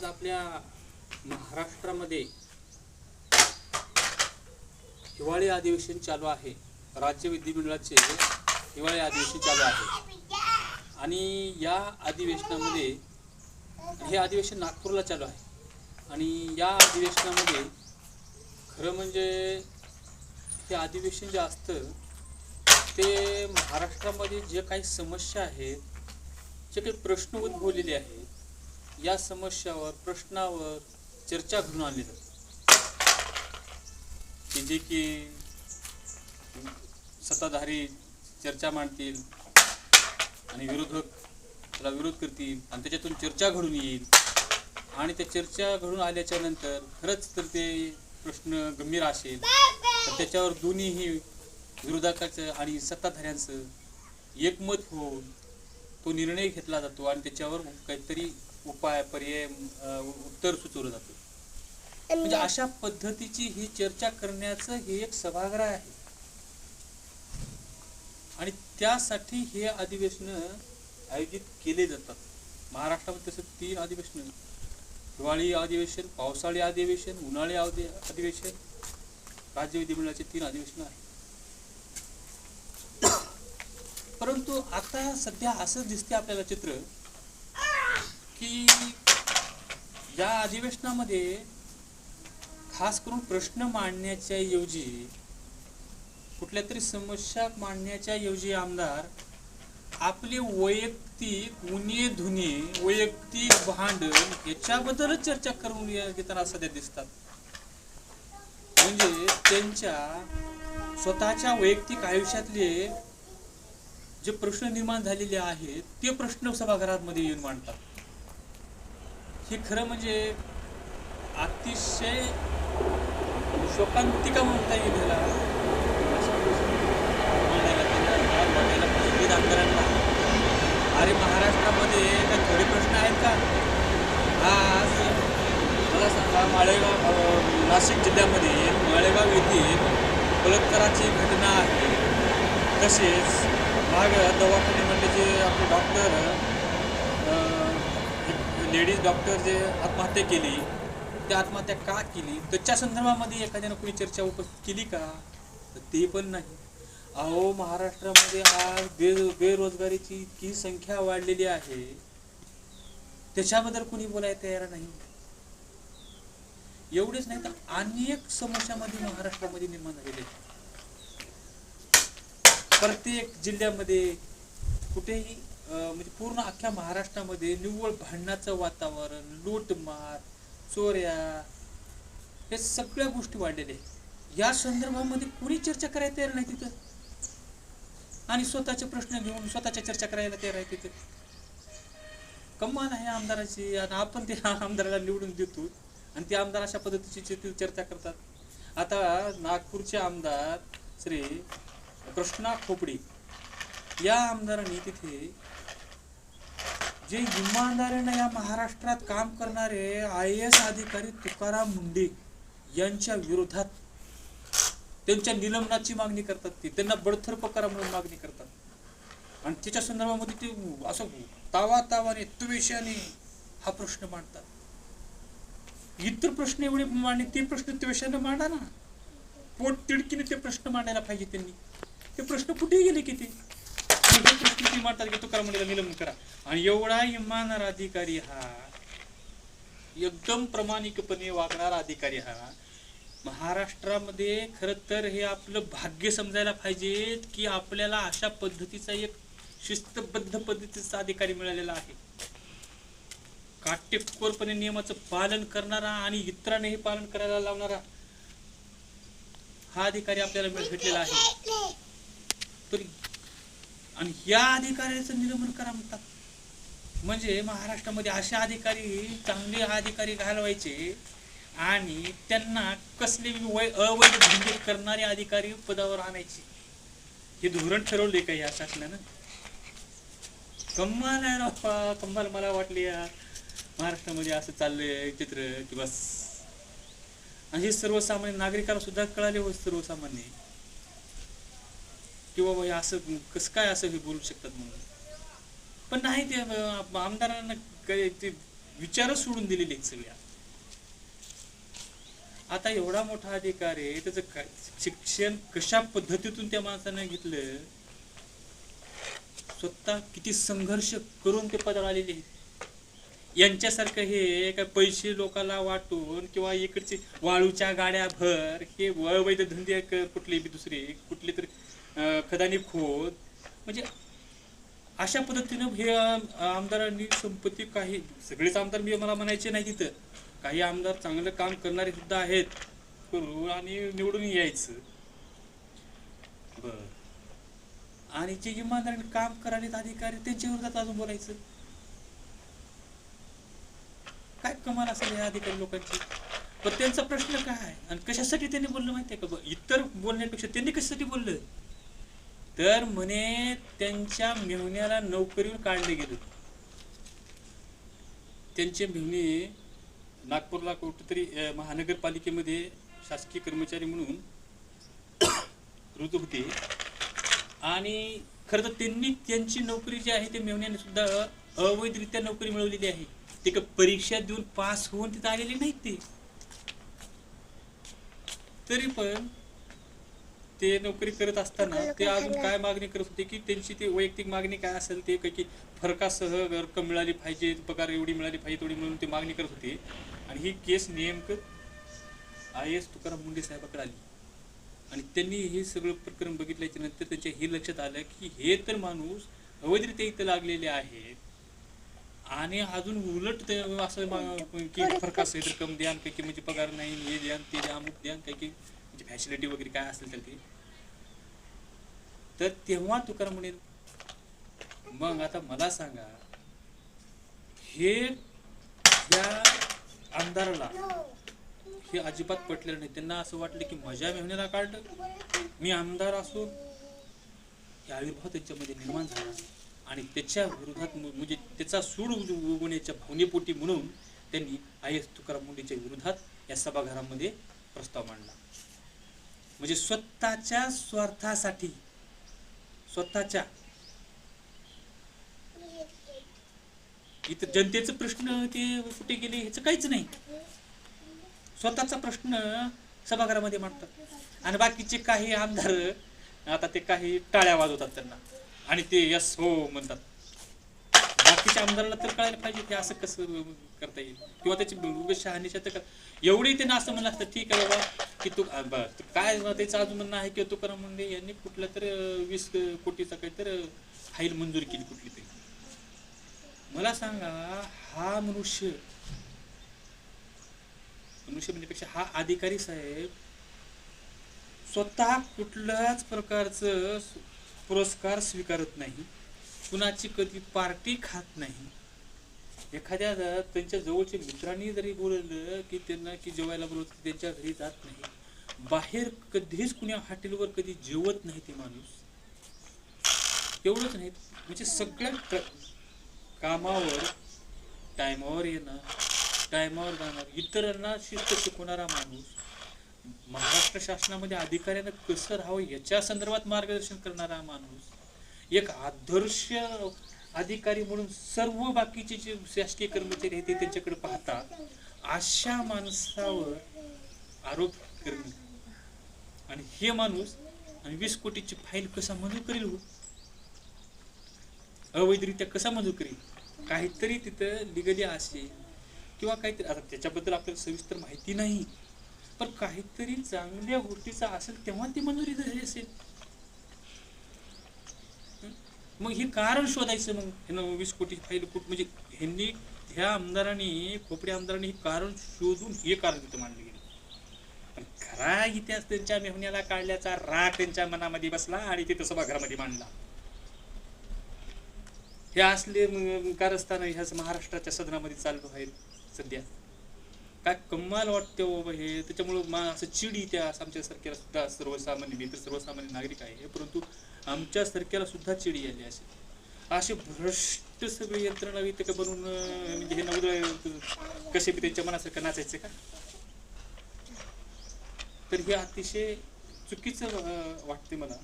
आज आपल्या महाराष्ट्रामध्ये हिवाळी अधिवेशन चालू आहे. राज्य विधिमंडळाचे हिवाळी अधिवेशन चालू आहे. आणि या अधिवेशनामध्ये हे अधिवेशन नागपूरला चालू आहे. आणि या अधिवेशनामध्ये खरं म्हणजे हे अधिवेशन जे असतं ते महाराष्ट्रामध्ये जे काही समस्या आहेत जे काही प्रश्न उद्भवलेले आहेत या समस्यावर प्रश्नावर चर्चा घडून आणली जाते. की जे की सत्ताधारी चर्चा मांडतील आणि विरोधक त्याला विरोध करतील आणि त्याच्यातून चर्चा घडून येईल. आणि त्या चर्चा घडून आल्याच्यानंतर खरंच तर ते प्रश्न गंभीर असेल तर त्याच्यावर दोन्हीही विरोधकाचं आणि सत्ताधाऱ्यांचं एकमत होऊन तो निर्णय घेतला जातो आणि त्याच्यावर काहीतरी उपाय पर्याय उत्तर सुचवलं जातं. म्हणजे अशा पद्धतीची ही चर्चा करण्याचं हे एक सभागृह आहे. आणि त्यासाठी हे अधिवेशन आयोजित केले जातात. महाराष्ट्रामध्ये तसं तीन अधिवेशन. हिवाळी अधिवेशन पावसाळी अधिवेशन उन्हाळी अधि- अधिवेशन राज्य विधिमंडळाचे तीन अधिवेशन आहे परंतु आता सध्या असं दिसते आपल्याला चित्र की या अधिवेशनामध्ये खास करून प्रश्न मांडण्याच्या ऐवजी कुठल्या तरी समस्या मांडण्याच्या ऐवजी आमदार आपले वैयक्तिक उन्हे धुने वैयक्तिक भांडण याच्याबद्दलच चर्चा करून घेताना सध्या दिसतात. म्हणजे त्यांच्या स्वतःच्या वैयक्तिक आयुष्यातले जे प्रश्न निर्माण झालेले आहेत ते प्रश्न सभागृहामध्ये येऊन मांडतात. हे खरं म्हणजे अतिशय शोकांतिका म्हणता येईल ह्याला मांडायला पाहिजे विविध आमदारांना अरे महाराष्ट्रामध्ये काय थोडे प्रश्न आहेत का? आज मला सांगा माळेगाव नाशिक जिल्ह्यामध्ये माळेगाव येथील बलात्काराची घटना आहे. तसेच माग दवाखान्यामधले जे आपले डॉक्टर लेडीज डॉक्टर जे आत्महत्या केली त्या आत्महत्या का केली? त्याच्या संदर्भामध्ये एखाद्यानं कोणी चर्चा उपस्थित केली का? तर ते पण नाही. अहो महाराष्ट्रामध्ये आज बे बेरोजगारीची इतकी संख्या वाढलेली आहे. त्याच्याबद्दल कोणी बोलायला तयार नाही. एवढेच नाही तर अनेक समस्यामध्ये महाराष्ट्रामध्ये निर्माण झालेले आहे. प्रत्येक जिल्ह्यामध्ये कुठेही म्हणजे पूर्ण अख्ख्या महाराष्ट्रामध्ये निव्वळ भांडणाचं वातावरण लूटमार चोऱ्या हे सगळ्या गोष्टी वाढलेल्या आहेत. या संदर्भामध्ये कुणी चर्चा करायला तयार नाही तिथं? आणि स्वतःचे प्रश्न घेऊन स्वतःच्या चर्चा करायला तयार आहे तिथं? कमाल आहे आमदाराची आणि आपण ते आमदाराला निवडून देतो. आणि ते आमदार अशा पद्धतीची चर्चा करतात. आता नागपूरचे आमदार श्री कृष्णा खोपडी या आमदारांनी तिथे जे इमानदारीने या महाराष्ट्रात काम करणारे आय एस अधिकारी तुकाराम मुंडे यांच्या विरोधात त्यांच्या निलंबनाची मागणी करतात ते. त्यांना बडतर्फ करा म्हणून मागणी करतात. आणि त्याच्या संदर्भामध्ये ते असं तावा तावाने त्वेषाने हा प्रश्न मांडतात. इतर प्रश्न एवढे मांडणे ते प्रश्न त्वेषाने मांडा ना. पोट तिडकीने ते प्रश्न मांडायला पाहिजे त्यांनी. ते प्रश्न कुठे गेले की ते. आणि हे प्रश्न की निलंबन करा. आणि एवढा इमानदार अधिकारी हा एकदम प्रामाणिकपणे वागणारा अधिकारी हा महाराष्ट्रामध्ये खर तर हे आपलं भाग्य समजायला पाहिजे की आपल्याला अशा पद्धतीचा एक शिस्तबद्ध पद्धतीचा अधिकारी मिळालेला आहे. काटेकोरपणे नियमाचं पालन करणारा आणि इतरांनाही पालन करायला लावणारा हा अधिकारी आपल्याला मिळ- भेटलेला आहे. तरी आणि या अधिकाऱ्याचं निलंबन करा म्हणतात. म्हणजे महाराष्ट्रामध्ये असे अधिकारी चांगले अधिकारी घालवायचे आणि त्यांना कसले अवैध धंदे करणारे अधिकारी पदावर आणायचे. हे धोरण ठरवले का या शासनानं? कम्माल आहे राव कम्माल मला वाटले या महाराष्ट्रामध्ये असं चाललंय चित्र की बस. आणि हे सर्वसामान्य नागरिकाला सुद्धा कळाले हो सर्वसामान्य. किंवा असं कसं काय असं हे बोलू शकतात म्हणून? पण नाही ते आमदारांना काही ते विचारच सोडून दिलेले आहेत सगळ्या आता एवढा मोठा अधिकार आहे त्याचं शिक्षण कशा पद्धतीतून त्या माणसानं घेतलं? स्वतः किती संघर्ष करून ते पदावर आलेले आहेत. यांच्यासारखं हे काय पैसे लोकांना वाटून किंवा इकडचे वाळूच्या गाड्या भर हे अवैध धंदे कर कुठले बी दुसरे कुठले तरी खदानी खोद. म्हणजे अशा पद्धतीनं हे आमदारांनी संपत्ती काही सगळेच आमदार मी मला म्हणायचे नाही तिथं. काही आमदार चांगलं काम करणारे सुद्धा आहेत. करू आणि निवडून यायचं. बर. आणि जे इमानदारीने काम करायला अधिकारी त्यांच्या विरोधात अजून बोलायचं? काय कमाल असेल या अधिकारी लोकांची? पण त्यांचा प्रश्न काय आणि कशासाठी त्यांनी बोललं माहितीये का? इतर बोलण्यापेक्षा त्यांनी कशासाठी बोललं? तर म्हणे त्यांच्या मेहण्याला नोकरीवर काढले गेलं त्यांचे मेहणे नागपूरला कुठेतरी महानगरपालिकेमध्ये शासकीय कर्मचारी म्हणून रुजू होते. आणि खरं तर त्यांनी त्यांची नोकरी जी आहे ते मेवण्याने सुद्धा अवैधरित्या नोकरी मिळवलेली आहे. ते का परीक्षा देऊन पास होऊन तिथं आलेले नाहीत ते. तरी पण ते नोकरी करत असताना ते अजून काय मागणी करत होते की त्यांची ती वैयक्तिक मागणी काय असेल ते काही की फरकासह रक्कम मिळाली पाहिजे पगार एवढी मिळाली पाहिजे तेवढी म्हणून ते मागणी करत होते. आणि ही केस नेमकं आय एस तुकाराम मुंडे साहेबाकडे आली. आणि त्यांनी हे सगळं प्रकरण बघितल्याच्या नंतर त्यांच्या हे लक्षात आलं की हे तर माणूस अवैधरित्या इथं लागलेले आहेत. आणि अजून उलट ते असं की फरक असेल रक्कम द्या काही की म्हणजे पगार नाही हे द्या ते द्या अमुक द्या काही म्हणजे फॅसिलिटी वगैरे काय असेल तर ते. तर तेव्हा तुकाराम म्हणे मग आता मला सांगा हे या आमदाराला हे अजिबात पटलेलं नाही. त्यांना असं वाटलं की माझ्या मेहण्याला काढलं. मी आमदार असो हे आविर्भाव त्यांच्यामध्ये निर्माण झाला. आणि त्याच्या विरोधात म्हणजे त्याचा सूड उगवण्याच्या भावनेपोटी म्हणून त्यांनी आय एस तुकाराम मुंडेच्या विरोधात या सभागृहामध्ये प्रस्ताव मांडला. म्हणजे स्वतःच्या स्वार्थासाठी. स्वतःच्या. इथं जनतेचं प्रश्न ते कुठे गेले ह्याचं काहीच नाही. स्वतःचा प्रश्न सभागृहामध्ये मांडतात. आणि बाकीचे काही आमदार आता ते काही टाळ्या वाजवतात त्यांना. आणि ते यस हो म्हणतात. बाकीच्या आमदाराला तर कळायला पाहिजे की असं कसं करता येईल. किंवा त्याची उगाच शहानिशा तर एवढी त्यांना असं म्हणलं असतं ठीक आहे बाबा की तू काय त्याचं अजून म्हणणं आहे की तुकाराम मुंडे यांनी कुठल्या तर वीस कोटीचा काहीतरी फाईल मंजूर केली कुठली तरी. मला सांगा हा मनुष्य मनुष्य म्हणण्यापेक्षा हा अधिकारी साहेब स्वतः कुठल्याच प्रकारचं पुरस्कार स्वीकारत नाही. कुणाची कधी पार्टी खात नाही. एखाद्या त्यांच्या जवळच्या मित्रांनी जरी बोलवलं की त्यांना की जेवायला बोलवत त्यांच्या घरी जात नाही. बाहेर कधीच कुण्या हॉटेलवर कधी जेवत नाही ते माणूस. एवढंच नाही. म्हणजे सगळ्या कामावर टायमावर येणं टायमावर जाणार इतरांना शिस्त शिकवणारा माणूस महाराष्ट्र शासनामध्ये अधिकाऱ्यांना कसं राहावं याच्या संदर्भात मार्गदर्शन करणारा माणूस एक आदर्श अधिकारी म्हणून सर्व बाकीचे जे शासकीय कर्मचारी आहेत ते त्यांच्याकडे पाहतात अशा माणसावर आरोप करणे आणि हे माणूस आणि वीस कोटीची फाईल कसा मंजूर करेल हो? अवैधरित्या कसा मंजूर करेल? काहीतरी तिथं लिगली असेल किंवा काहीतरी आता त्याच्याबद्दल आपल्याला सविस्तर माहिती नाही पण काहीतरी चांगल्या गोष्टीचा असेल तेव्हा ती मंजुरी झाली असेल. मग हे कारण शोधायचं मग? ह्यानं वीस कोटी फाईल कुठ म्हणजे ह्यांनी ह्या आमदारांनी खोपडे आमदारांनी हे कारण शोधून हे कारण तिथं मांडलं गेलं. पण खरा इतिहास त्यांच्या मेहुण्याला काढल्याचा राग त्यांच्या मनामध्ये बसला आणि तिथं सभागृहामध्ये मांडला. हे असले कारस्थान ह्याच महाराष्ट्राच्या सदनामध्ये चालू आहेत सध्या. काय कमाल वाटते हो बाबा हे. त्याच्यामुळं मा असं चिड येते असं आमच्यासारख्याला सुद्धा सर्वसामान्य मी तर सर्वसामान्य नागरिक आहे परंतु आमच्यासारख्याला सुद्धा चिडी आली असे असे भ्रष्ट सगळी यंत्रणा इथे का बनवून म्हणजे हे नवरं कसे बी त्यांच्या मनासारखं नाचायचे का? तर हे अतिशय चुकीचं वाटते मला.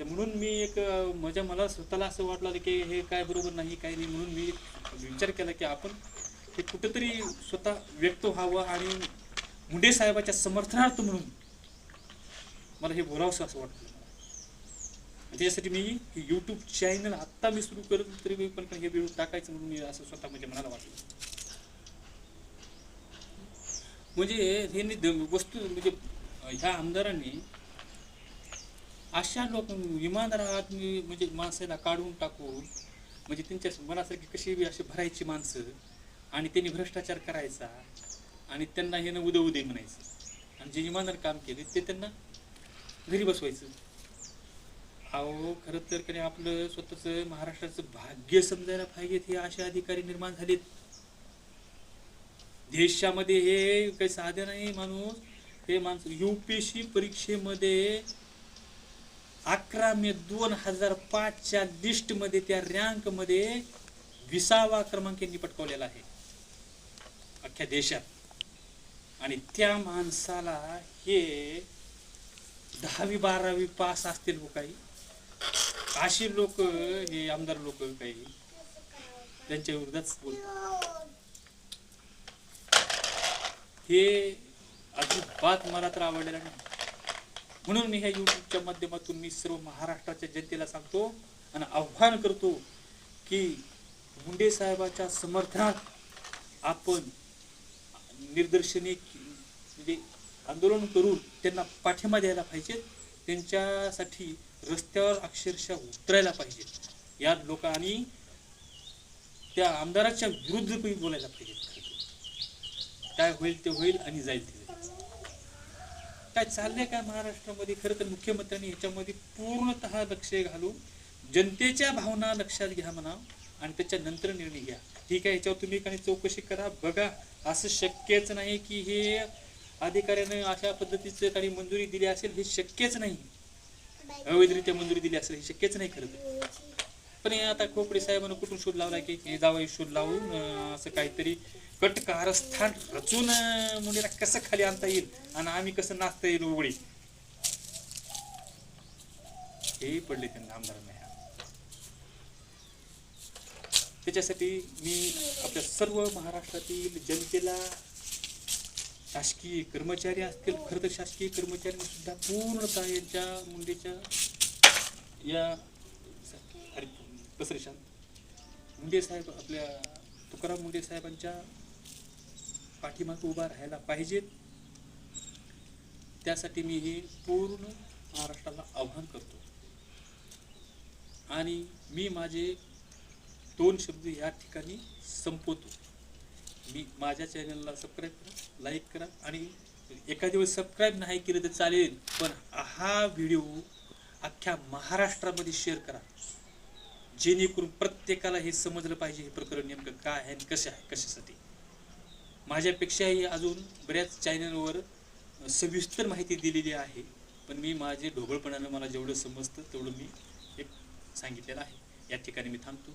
तर म्हणून मी एक माझ्या म्हणजे मला स्वतःला असं वाटलं की हे काय बरोबर नाही काय नाही म्हणून मी विचार केला की आपण हे कुठंतरी स्वतः व्यक्त व्हावं आणि मुंडे साहेबाच्या समर्थनार्थ म्हणून मला हे बोलावंसं असं वाटतं. म्हणजे त्याच्यासाठी मी हे यूट्यूब चॅनल आत्ता मी सुरू करत तरी मी पण हे व्हिडिओ टाकायचं म्हणून मी असं स्वतः म्हणजे मनाला वाटलं. म्हणजे हे वस्तू म्हणजे ह्या आमदारांनी अशा लोक इमानदार आदमी म्हणजे माणसाला काढून टाकून म्हणजे त्यांच्या मनासारखी कशी बी अशी भरायची माणसं आणि त्यांनी भ्रष्टाचार करायचा आणि त्यांना हे न उदय म्हणायचं. आणि जे इमानदार काम केले ते त्यांना घरी बसवायचं. अहो खरं तर कधी आपलं स्वतःच महाराष्ट्राचं भाग्य समजायला पाहिजेत हे असे अधिकारी निर्माण झालेत. देशामध्ये हे काही साधे नाही माणूस. हे माणसं युपीएससी परीक्षेमध्ये अकरा मे दोन हजार पाचच्या लिस्टमध्ये त्या रँकमध्ये विसावा क्रमांक यांनी पटकवलेला आहे. अख्ख्या देशात. आणि त्या माणसाला हे दहावी बारावी पास असतील हो काही. अशी लोक हे आमदार लोक काही त्यांच्या विरोधात बोलतात. हे अजिबात मला तर आवडलेलं नाही. म्हणून मी ह्या युट्यूबच्या माध्यमातून मी सर्व महाराष्ट्राच्या जनतेला सांगतो आणि आव्हान करतो की मुंडे साहेबाच्या समर्थनात आपण निदर्शने म्हणजे आंदोलन करून त्यांना पाठिंबा द्यायला पाहिजे. त्यांच्यासाठी रस्त्यावर अक्षरशः उतरायला पाहिजे. या लोकांनी त्या आमदाराच्या विरुद्ध पण बोलायला पाहिजे. काय होईल ते होईल आणि जाईल ते काय चाललंय काय महाराष्ट्रामध्ये? खरं तर मुख्यमंत्र्यांनी याच्यामध्ये पूर्णतः लक्ष घालून जनतेच्या भावना लक्षात घ्या म्हणा आणि त्याच्यानंतर निर्णय घ्या. ठीक आहे याच्यावर तुम्ही काही चौकशी करा. बघा असं शक्यच नाही की हे अधिकाऱ्यानं अशा पद्धतीचं काही मंजुरी दिली असेल हे शक्यच नाही. अवैधरित्या मंजुरी दिली असेल हे शक्यच नाही खरं तर. पण हे आता खोपडे साहेबांना कुठून शोध लावला की हे जावं शोध लावून असं काहीतरी कट कारस्थान रचून मुलीला कसं खाली आणता येईल आणि आम्ही कसं नाचता येईल उघडी हे पडले त्यांना आमदारांना ह्या त्याच्यासाठी मी आपल्या सर्व महाराष्ट्रातील जनतेला शासकीय कर्मचारी असतील खरं तर शासकीय कर्मचाऱ्यांनीसुद्धा पूर्णतः यांच्या मुंडेच्या या अरे बसरे मुंडे साहेब आपल्या तुकाराम मुंडे साहेबांच्या पाठीमागे उभा राहायला पाहिजेत. त्यासाठी मी हे पूर्ण महाराष्ट्राला आव्हान करतो. आणि मी माझे दोन शब्द या ठिकाणी संपवतो. मी माझ्या चॅनलला सबस्क्राईब करा लाईक करा आणि एखाद्या वेळेस सबस्क्राईब नाही केलं तर चालेल पण हा व्हिडिओ अख्ख्या महाराष्ट्रामध्ये शेअर करा. जेणेकरून प्रत्येकाला हे समजलं पाहिजे हे प्रकरण नेमकं काय आहे आणि कसं आहे कशासाठी. माझ्यापेक्षाही अजून बऱ्याच चॅनलवर सविस्तर माहिती दिलेली आहे पण मी माझे ढोबळपणानं मला जेवढं समजतं तेवढं मी एक सांगितलेलं आहे. या ठिकाणी मी थांबतो.